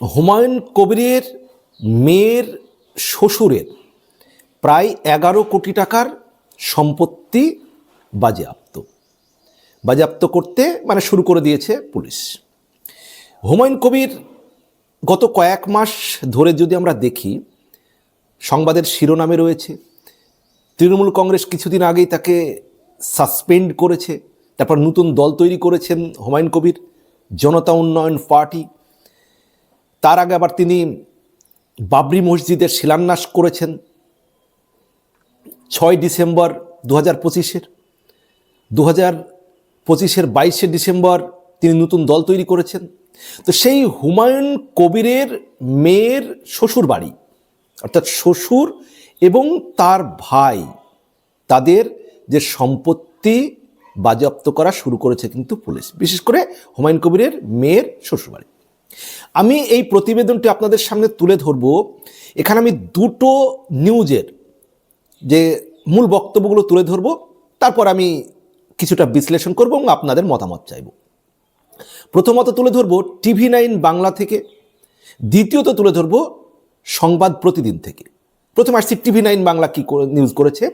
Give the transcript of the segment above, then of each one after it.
হুমায়ুন কবিরের মেয়ের শ্বশুরের প্রায় এগারো কোটি টাকার সম্পত্তি বাজেয়াপ্ত। বাজেয়াপ্ত করতে মানে শুরু করে দিয়েছে পুলিশ। হুমায়ুন কবির গত কয়েক মাস ধরে যদি আমরা দেখি, সংবাদের শিরোনামে রয়েছে, তৃণমূল কংগ্রেস কিছুদিন আগেই তাকে সাসপেন্ড করেছে, তারপর নতুন দল তৈরি করেছেন হুমায়ুন কবির, জনতা উন্নয়ন পার্টি তার আগে আবার তিনি বাবরি মসজিদের শিলান্যাস করেছেন ছয় ডিসেম্বর দু হাজার পঁচিশের। দু হাজার পঁচিশের বাইশে ডিসেম্বর তিনি নতুন দল তৈরি করেছেন। তো সেই হুমায়ুন কবিরের মেয়ের শ্বশুর বাড়ি অর্থাৎ শ্বশুর এবং তার ভাই, তাদের যে সম্পত্তি বাজেয়াপ্ত করা শুরু করেছে কিন্তু পুলিশ, বিশেষ করে হুমায়ুন কবিরের মেয়ের শ্বশুরবাড়ি। আমি এই প্রতিবেদনটি আপনাদের সামনে তুলে ধরব। এখানে আমি দুটো নিউজের যে মূল বক্তব্যগুলো তুলে ধরব, তারপর আমি কিছুটা বিশ্লেষণ করব এবং আপনাদের মতামত চাইব। প্রথমত তুলে ধরব টিভি নাইন বাংলা থেকে, দ্বিতীয়ত তুলে ধরব সংবাদ প্রতিদিন থেকে। প্রথমে আসছি টিভি নাইন বাংলা কি নিউজ করেছে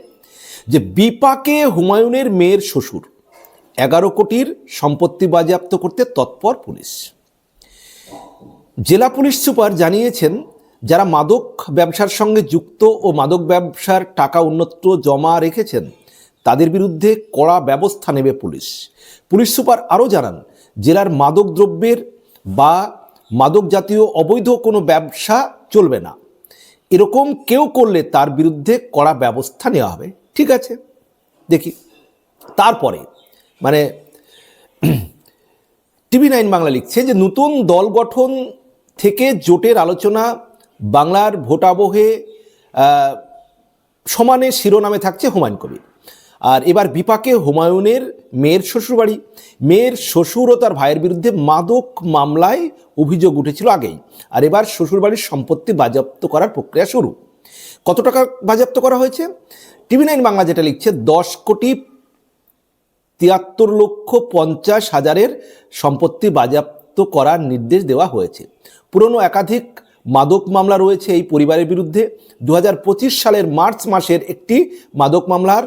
যে বিপাকে হুমায়ুনের মেয়ের শ্বশুর, এগারো কোটির সম্পত্তি বাজেয়াপ্ত করতে তৎপর পুলিশ। জেলা পুলিশ সুপার জানিয়েছেন, যারা মাদক ব্যবসার সঙ্গে যুক্ত ও মাদক ব্যবসার টাকা উন্নত জমা রেখেছেন, তাদের বিরুদ্ধে কড়া ব্যবস্থা নেবে পুলিশ। পুলিশ সুপার আরও জানান, জেলার মাদক দ্রব্যের বা মাদক জাতীয় অবৈধ কোনো ব্যবসা চলবে না। এরকম কেউ করলে তার বিরুদ্ধে কড়া ব্যবস্থা নেওয়া হবে। ঠিক আছে, দেখি। তারপরে মানে টিভি নাইন বাংলা লিখছে যে, নতুন দল গঠন থেকে জোটের আলোচনা, বাংলার ভোটাবহে সমানে শিরোনামে থাকছে হুমায়ুন কবির। আর এবার বিপাকে হুমায়ুনের মেয়ের শ্বশুরবাড়ি। মেয়ের শ্বশুর ও তার ভাইয়ের বিরুদ্ধে মাদক মামলায় অভিযোগ উঠেছিল আগেই। আর এবার শ্বশুরবাড়ির সম্পত্তি বাজেয়াপ্ত করার প্রক্রিয়া শুরু। কত টাকা বাজেয়াপ্ত করা হয়েছে? টিভি নাইন বাংলা যেটা লিখছে, দশ কোটি তিয়াত্তর লক্ষ পঞ্চাশ হাজারের সম্পত্তি বাজেয়াপ্ত করার নির্দেশ দেওয়া হয়েছে। পুরনো একাধিক মাদক মামলা রয়েছে এই পরিবারের বিরুদ্ধে। দু হাজার পঁচিশ সালের মার্চ মাসের একটি মাদক মামলার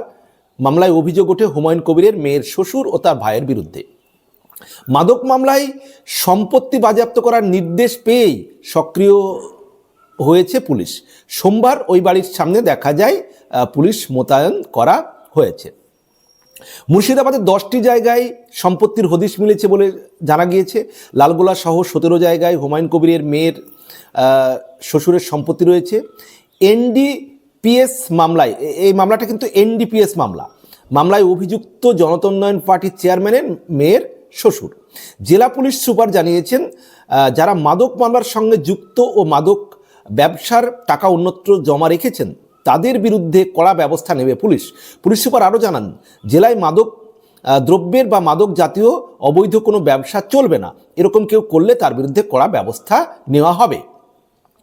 মামলায় অভিযোগ ওঠে হুমায়ুন কবিরের মেয়ের শ্বশুর ও তার ভাইয়ের বিরুদ্ধে। মাদক মামলায় সম্পত্তি বাজেয়াপ্ত করার নির্দেশ পেয়েই সক্রিয় হয়েছে পুলিশ। সোমবার ওই বাড়ির সামনে দেখা যায় পুলিশ মোতায়েন করা হয়েছে। মুর্শিদাবাদের দশটি জায়গায় সম্পত্তির হদিশ মিলেছে বলে জানা গিয়েছে। লালগোলা সহ সতেরো জায়গায় হুমায়ুন কবিরের মেয়ের শ্বশুরের সম্পত্তি রয়েছে। এনডিপিএস মামলায় এই মামলাটা কিন্তু এনডিপিএস মামলা। মামলায় অভিযুক্ত জনতা উন্নয়ন পার্টির চেয়ারম্যানের মেয়ের শ্বশুর। জেলা পুলিশ সুপার জানিয়েছেন যারা মাদক মামলার সঙ্গে যুক্ত ও মাদক ব্যবসার টাকা অন্যত্র জমা রেখেছেন তাদের বিরুদ্ধে কড়া ব্যবস্থা নেবে পুলিশ। পুলিশ সুপার আরও জানান, জেলায় মাদক দ্রব্যের বা মাদক জাতীয় অবৈধ কোনো ব্যবসা চলবে না। এরকম কেউ করলে তার বিরুদ্ধে কড়া ব্যবস্থা নেওয়া হবে।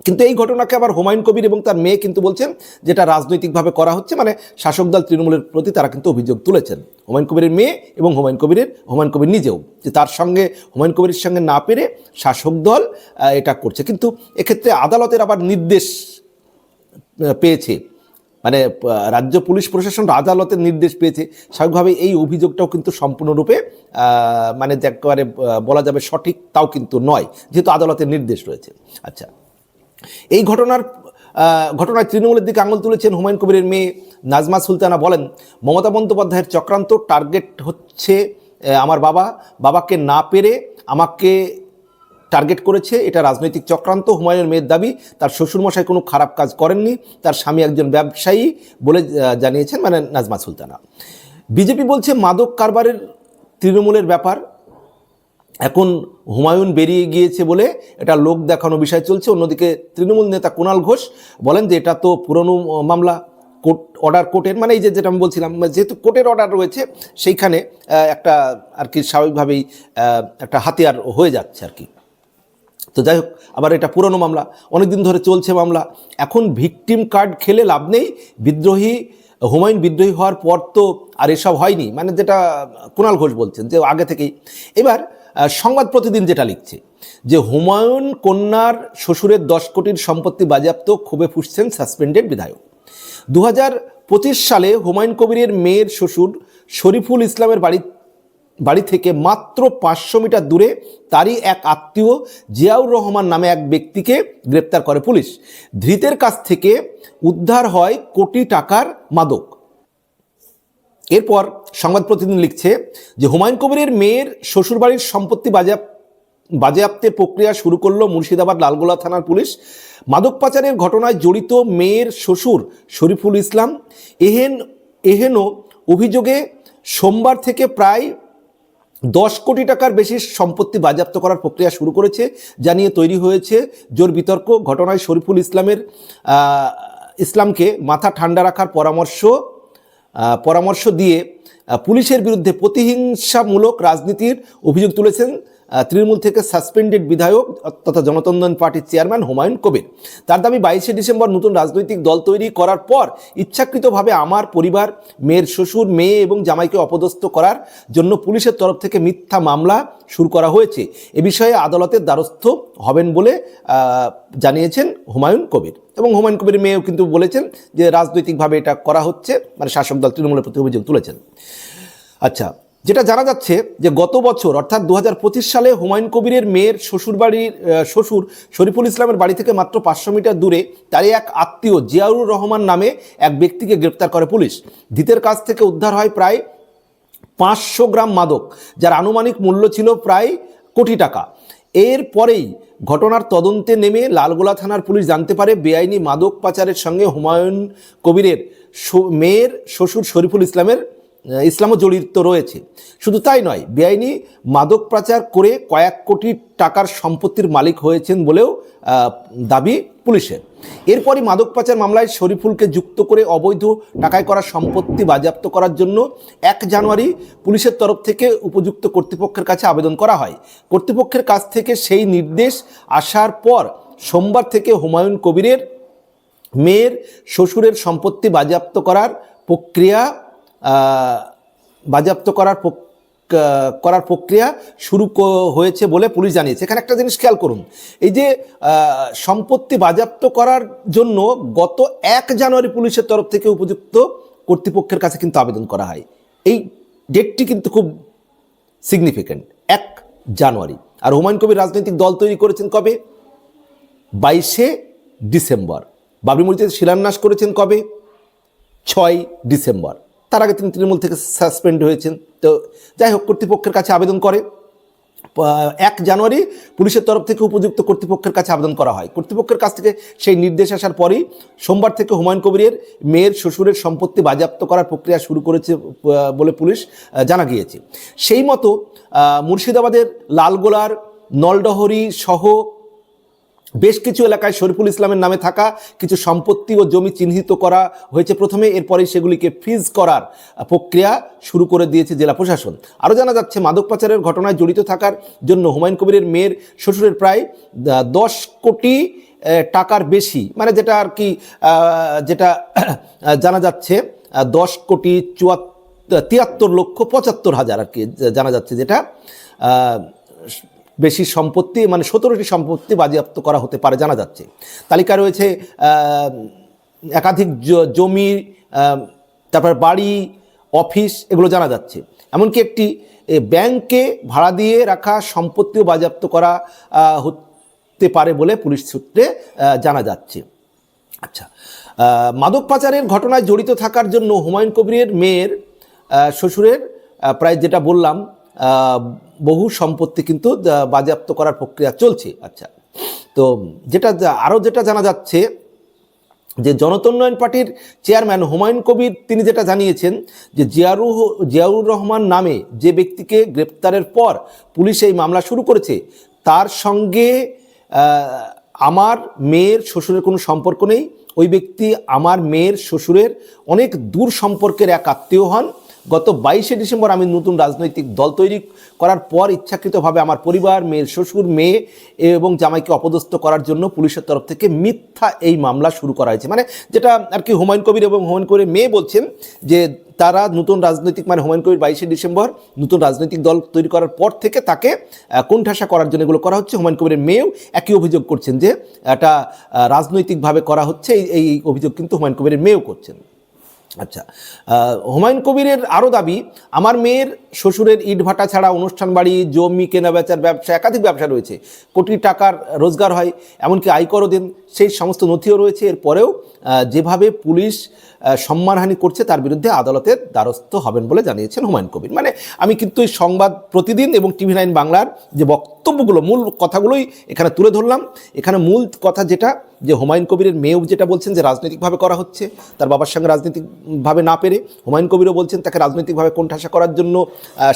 কিন্তু এই ঘটনাকে আবার হুমায়ুন কবির এবং তার মেয়ে কিন্তু বলছেন, যেটা রাজনৈতিকভাবে করা হচ্ছে মানে শাসক দল তৃণমূলের প্রতি তারা কিন্তু অভিযোগ তুলেছেন। হুমায়ুন কবিরের মেয়ে এবং হুমায়ুন কবিরের, হুমায়ুন কবির নিজেও, যে তার সঙ্গে, হুমায়ুন কবিরের সঙ্গে না পেরে শাসক দল এটা করছে। কিন্তু এক্ষেত্রে আদালতের আবার নির্দেশ পেয়েছে। মানে রাজ্য পুলিশ প্রশাসন আদালতের নির্দেশ পেয়েছে। স্বাভাবিকভাবে এই অভিযোগটাও কিন্তু সম্পূর্ণরূপে মানে একেবারে বলা যাবে সঠিক তাও কিন্তু নয়, যেহেতু আদালতের নির্দেশ রয়েছে। আচ্ছা এই ঘটনার ঘটনায় তৃণমূলের দিকে আঙুল তুলেছেন হুমায়ুন কবিরের মেয়ে নাজমা সুলতানা। বলেন, মমতা বন্দ্যোপাধ্যায়ের চক্রান্ত টার্গেট হচ্ছে আমার বাবা। বাবাকে না পেরে আমাকে টার্গেট করেছে, এটা রাজনৈতিক চক্রান্ত, হুমায়ুনের মেয়ের দাবি, তার শ্বশুরমশাই কোনো খারাপ কাজ করেননি, তার স্বামী একজন ব্যবসায়ী বলে জানিয়েছেন মানে নাজমা সুলতানা। বিজেপি বলছে মাদক কারবারের তৃণমূলের ব্যাপার, এখন হুমায়ুন বেরিয়ে গিয়েছে বলে এটা লোক দেখানো বিষয় চলছে। অন্যদিকে তৃণমূল নেতা কুণাল ঘোষ বলেন যে এটা তো পুরনো মামলা, কোর্ট, অর্ডার কোর্টের মানে এই যে যেটা আমি বলছিলাম যেহেতু কোর্টের অর্ডার রয়েছে, সেইখানে একটা আর কি স্বাভাবিকভাবেই একটা হাতিয়ার হয়ে যাচ্ছে আর কি। তো যাই হোক, আবার এটা পুরনো মামলা, অনেকদিন ধরে চলছে মামলা। এখন ভিকটিম কার্ড খেলে লাভ নেই, বিদ্রোহী, হুমায়ুন বিদ্রোহী হওয়ার পর তো আর এসব হয়নি। মানে যেটা কুণাল ঘোষ বলছেন, যে আগে থেকেই। এবার সংবাদ প্রতিদিন যেটা লিখছে, যে হুমায়ুন কন্যার শ্বশুরের দশ কোটির সম্পত্তি বাজেয়াপ্ত, ক্ষোভে ফুসছেন সাসপেন্ডেড বিধায়ক। দু সালে হুমায়ুন কবিরের মেয়ের শ্বশুর শরীফুল ইসলামের বাড়ি বাড়ি থেকে মাত্র পাঁচশো মিটার দূরে তারই এক আত্মীয় জিয়াউর রহমান নামে এক ব্যক্তিকে গ্রেপ্তার করে পুলিশ। ধৃতের কাছ থেকে উদ্ধার হয় কোটি টাকার মাদক। এরপর সংবাদ প্রতিদিন লিখছে যে হুমায়ুন কবিরের মেয়ের শ্বশুরবাড়ির সম্পত্তি বাজেয়াপ বাজেয়াপ্তের প্রক্রিয়া শুরু করল মুর্শিদাবাদ লালগোলা থানার পুলিশ। মাদক পাচারের ঘটনায় জড়িত মেয়ের শ্বশুর শরীফুল ইসলাম। এহেন এহেন অভিযোগে সোমবার থেকে প্রায় দশ কোটি টাকার বেশি সম্পত্তি বাজেয়াপ্ত করার প্রক্রিয়া শুরু করেছে, যা নিয়ে তৈরি হয়েছে জোর বিতর্ক ঘটনায় শরীফুল ইসলামের ইসলামকে মাথা ঠান্ডা রাখার পরামর্শ পরামর্শ দিয়ে পুলিশের বিরুদ্ধে প্রতিহিংসামূলক রাজনীতির অভিযোগ তুলেছেন তৃণমূল থেকে সাসপেন্ডেড বিধায়ক তথা জনতন্দন পার্টির চেয়ারম্যান হুমায়ুন কবির। তার দাবি, বাইশে ডিসেম্বর নতুন রাজনৈতিক দল তৈরি করার পর ইচ্ছাকৃতভাবে আমার পরিবার, মেয়ের শ্বশুর, মেয়ে এবং জামাইকে অপদস্থ করার জন্য পুলিশের তরফ থেকে মিথ্যা মামলা শুরু করা হয়েছে। এ বিষয়ে আদালতের দ্বারস্থ হবেন বলে জানিয়েছেন হুমায়ুন কবির। এবং হুমায়ুন কবির মেয়েও কিন্তু বলেছেন যে রাজনৈতিকভাবে এটা করা হচ্ছে মানে শাসক দল তৃণমূলের প্রতি অভিযোগ তুলেছেন। আচ্ছা যেটা জানা যাচ্ছে যে গত বছর, অর্থাৎ দু হাজার পঁচিশ সালে হুমায়ুন কবিরের মেয়ের শ্বশুরবাড়ির শ্বশুর শরীফুল ইসলামের বাড়ি থেকে মাত্র পাঁচশো মিটার দূরে তারই এক আত্মীয় জিয়াউর রহমান নামে এক ব্যক্তিকে গ্রেপ্তার করে পুলিশ। ধৃতের কাছ থেকে উদ্ধার হয় প্রায় পাঁচশো গ্রাম মাদক, যার আনুমানিক মূল্য ছিল প্রায় কোটি টাকা। এর পরেই ঘটনার তদন্তে নেমে লালগোলা থানার পুলিশ জানতে পারে বেআইনি মাদক পাচারের সঙ্গে হুমায়ুন কবিরের মেয়ের শ্বশুর শরীফুল ইসলামের ইসলামও জড়িত রয়েছে। শুধু তাই নয়, বেআইনি মাদক পাচার করে কয়েক কোটি টাকার সম্পত্তির মালিক হয়েছেন বলেও দাবি পুলিশের। এরপরই মাদক পাচার মামলায় শরীফুলকে যুক্ত করে অবৈধ টাকায় করা সম্পত্তি বাজেয়াপ্ত করার জন্য এক জানুয়ারি পুলিশের তরফ থেকে উপযুক্ত কর্তৃপক্ষের কাছে আবেদন করা হয়। কর্তৃপক্ষের কাছ থেকে সেই নির্দেশ আসার পর সোমবার থেকে হুমায়ুন কবিরের মেয়ের শ্বশুরের সম্পত্তি বাজেয়াপ্ত করার প্রক্রিয়া বাজেয়াপ্ত করার করার প্রক্রিয়া শুরু হয়েছে বলে পুলিশ জানিয়েছে। এখানে একটা জিনিস খেয়াল করুন। এই যে সম্পত্তি বাজেয়াপ্ত করার জন্য গত এক জানুয়ারি পুলিশের তরফ থেকে উপযুক্ত কর্তৃপক্ষের কাছে কিন্তু আবেদন করা হয়। এই ডেটটি কিন্তু খুব সিগনিফিক্যান্ট এক জানুয়ারি। আর হুমায়ুন কবির রাজনৈতিক দল তৈরি করেছেন কবে? বাইশে ডিসেম্বর। বাবরি মসজিদ শিলান্যাস করেছেন কবে? ছয় ডিসেম্বর। তার আগে তিনি তৃণমূল থেকে সাসপেন্ড হয়েছেন। তো যাই হোক, কর্তৃপক্ষের কাছে আবেদন করে। এক জানুয়ারি পুলিশের তরফ থেকে উপযুক্ত কর্তৃপক্ষের কাছে আবেদন করা হয়। কর্তৃপক্ষের কাছ থেকে সেই নির্দেশ আসার পরই সোমবার থেকে হুমায়ুন কবিরের মেয়ের শ্বশুরের সম্পত্তি বাজেয়াপ্ত করার প্রক্রিয়া শুরু করেছে বলে পুলিশ জানা গিয়েছে। সেই মতো মুর্শিদাবাদের লালগোলার, নলডহরি সহ বেশ কিছু এলাকায় শরীফুল ইসলামের নামে থাকা কিছু সম্পত্তি ও জমি চিহ্নিত করা হয়েছে প্রথমে এরপরে সেগুলিকে ফ্রিজ করার প্রক্রিয়া শুরু করে দিয়েছে জেলা প্রশাসন। আরও জানা যাচ্ছে, মাদক পাচারের ঘটনায় জড়িত থাকার জন্য হুমায়ুন কবিরের মেয়ের শ্বশুরের প্রায় দশ কোটি টাকার বেশি মানে যেটা আর কি যেটা জানা যাচ্ছে দশ কোটি চুয়াত্তর তিয়াত্তর লক্ষ পঁচাত্তর হাজার আর কি, জানা যাচ্ছে যেটা বেশি সম্পত্তি মানে সতেরোটি সম্পত্তি বাজেয়াপ্ত করা হতে পারে, জানা যাচ্ছে। তালিকা রয়েছে একাধিক জমি তারপর বাড়ি, অফিস, এগুলো জানা যাচ্ছে। এমনকি একটি ব্যাংকে ভাড়া দিয়ে রাখা সম্পত্তিও বাজেয়াপ্ত করা হতে পারে বলে পুলিশ সূত্রে জানা যাচ্ছে। আচ্ছা মাদক পাচারের ঘটনায় জড়িত থাকার জন্য হুমায়ুন কবিরের মেয়ের শ্বশুরের প্রায় যেটা বললাম বহু সম্পত্তি কিন্তু বাজেয়াপ্ত করার প্রক্রিয়া চলছে। আচ্ছা তো যেটা আরও যেটা জানা যাচ্ছে যে জনতোন্নয়ন পার্টির চেয়ারম্যান হুমায়ুন কবির, তিনি যেটা জানিয়েছেন যে জিয়ারু জিয়াউর রহমান নামে যে ব্যক্তিকে গ্রেপ্তারের পর পুলিশ এই মামলা শুরু করেছে, তার সঙ্গে আমার মেয়ের শ্বশুরের কোনো সম্পর্ক নেই। ওই ব্যক্তি আমার মেয়ের শ্বশুরের অনেক দূর সম্পর্কের এক আত্মীয় হন। গত বাইশে ডিসেম্বর আমি নতুন রাজনৈতিক দল তৈরি করার পর ইচ্ছাকৃতভাবে আমার পরিবার, মেয়ের শ্বশুর, মেয়ে এবং জামাইকে অপদস্থ করার জন্য পুলিশের তরফ থেকে মিথ্যা এই মামলা শুরু করা হয়েছে। মানে যেটা আর কি হুমায়ুন কবির এবং হুমায়ুন কবির মেয়ে বলছেন যে তারা নতুন রাজনৈতিক মানে হুমায়ুন কবির বাইশে ডিসেম্বর নতুন রাজনৈতিক দল তৈরি করার পর থেকে তাকে কোণঠাসা করার জন্য এগুলো করা হচ্ছে। হুমায়ুন কবিরের মেয়েও একই অভিযোগ করছেন যে এটা রাজনৈতিকভাবে করা হচ্ছে। এই অভিযোগ কিন্তু হুমায়ুন কবিরের মেয়েও করছেন। আচ্ছা হুমায়ুন কবিরের আরও দাবি, আমার মেয়ের শ্বশুরের ইট ভাটা ছাড়া অনুষ্ঠান বাড়ি, জমি কেনা বেচার ব্যবসা, একাধিক ব্যবসা রয়েছে। কোটি টাকার রোজগার হয়, এমনকি আয়করও দেন, সেই সমস্ত নথিও রয়েছে। এরপরেও যেভাবে পুলিশ সম্মানহানি করছে, তার বিরুদ্ধে আদালতের দ্বারস্থ হবেন বলে জানিয়েছেন হুমায়ুন কবির। মানে আমি কিন্তু এই সংবাদ প্রতিদিন এবং টিভি নাইন বাংলার যে বক্তব্যগুলো, মূল কথাগুলোই এখানে তুলে ধরলাম। এখানে মূল কথা যেটা, যে হুমায়ুন কবিরের মেয়েও যেটা বলছেন যে রাজনৈতিকভাবে করা হচ্ছে, তার বাবার সঙ্গে রাজনৈতিকভাবে না পেরে হুমায়ুন কবিরও বলছেন তাকে রাজনৈতিকভাবে কোণঠাসা করার জন্য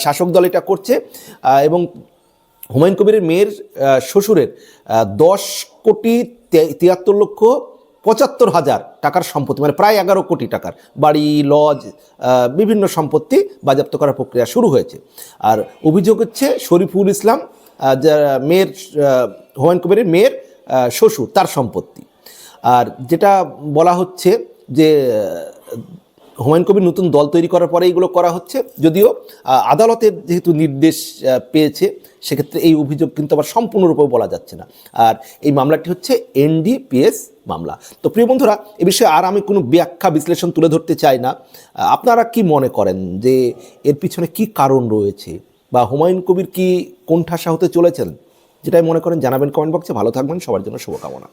শাসক দল এটা করছে। এবং হুমায়ুন কবিরের মেয়ের শ্বশুরের দশ কোটি তিয়াত্তর লক্ষ পঁচাত্তর হাজার টাকার সম্পত্তি মানে প্রায় এগারো কোটি টাকার। বাড়ি, লজ বিভিন্ন সম্পত্তি বাজেয়াপ্ত করার প্রক্রিয়া শুরু হয়েছে। আর অভিযোগ হচ্ছে শরীফুল ইসলাম যার মেয়ের হুমায়ুন কবিরের মেয়ের শ্বশুর, তার সম্পত্তি। আর যেটা বলা হচ্ছে যে হুমায়ুন কবির নতুন দল তৈরি করার পরে এইগুলো করা হচ্ছে। যদিও আদালতের যেহেতু নির্দেশ পেয়েছে, সেক্ষেত্রে এই অভিযোগ কিন্তু আবার সম্পূর্ণরূপে বলা যাচ্ছে না। আর এই মামলাটি হচ্ছে এনডিপিএস মামলা। তো প্রিয় বন্ধুরা, এ বিষয়ে আর আমি কোনো ব্যাখ্যা, বিশ্লেষণ তুলে ধরতে চাই না। আপনারা কি মনে করেন যে এর পিছনে কি কারণ রয়েছে? বা হুমায়ুন কবির কি কোণঠাসা হতে চলেছেন? যেটাই মনে করেন, জানাবেন কমেন্ট বক্সে। ভালো থাকবেন, সবার জন্য শুভকামনা।